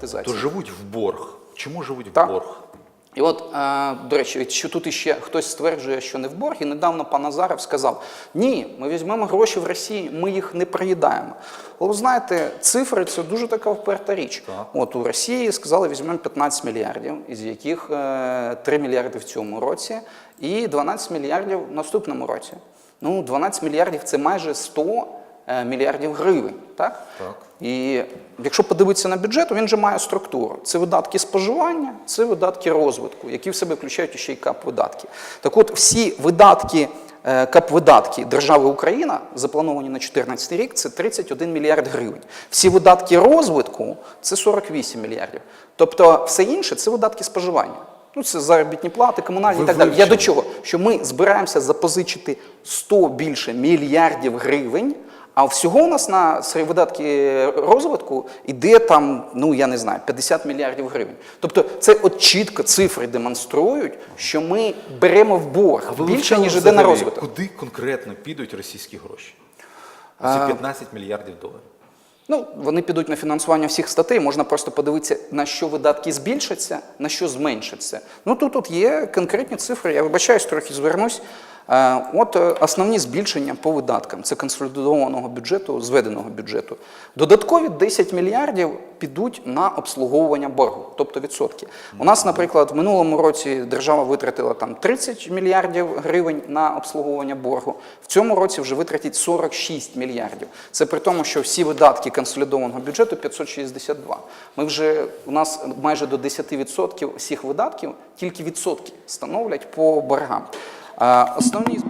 приватизації. То живуть в борг. Чому живуть в Так. борг? І от, е, до речі, що тут іще хтось стверджує, що не в борг, і недавно пан Азаров сказав: ні, ми візьмемо гроші в Росії, ми їх не проїдаємо. Але ви знаєте, цифри це дуже така вперта річ. Так. От у Росії сказали, візьмемо 15 мільярдів, із яких е, 3 мільярди в цьому році і 12 мільярдів в наступному році. Ну, 12 мільярдів це майже 100 е, мільярдів гривень. Так? Так. І якщо подивитися на бюджет, він же має структуру. Це видатки споживання, це видатки розвитку, які в себе включають ще й кап-видатки. Так от всі видатки, е, кап-видатки держави Україна, заплановані на 2014 рік, це 31 мільярд гривень. Всі видатки розвитку це 48 мільярдів. Тобто все інше це видатки споживання. Ну, це заробітні плати, комунальні Ви і так далі. Я до чого? Що ми збираємося запозичити 100 більше мільярдів гривень, а всього у нас на видатки розвитку йде там, ну я не знаю, 50 мільярдів гривень. Тобто це от чітко цифри демонструють, що ми беремо в борг а більше, ніж йде на розвиток. Куди конкретно підуть російські гроші? Ці 15 мільярдів доларів. Ну, вони підуть на фінансування всіх статей. Можна просто подивитися, на що видатки збільшаться, на що зменшаться. Ну тут, тут є конкретні цифри. Я вибачаюсь, трохи звернусь. Е, От е, основні збільшення по видаткам це консолідованого бюджету, зведеного бюджету. Додаткові 10 мільярдів підуть на обслуговування боргу, тобто відсотки. У нас, наприклад, в минулому році держава витратила там 30 мільярдів гривень на обслуговування боргу. В цьому році вже витратить 46 мільярдів. Це при тому, що всі видатки консолідованого бюджету 562. Ми вже у нас майже до 10% всіх видатків тільки відсотки становлять по боргам. Основні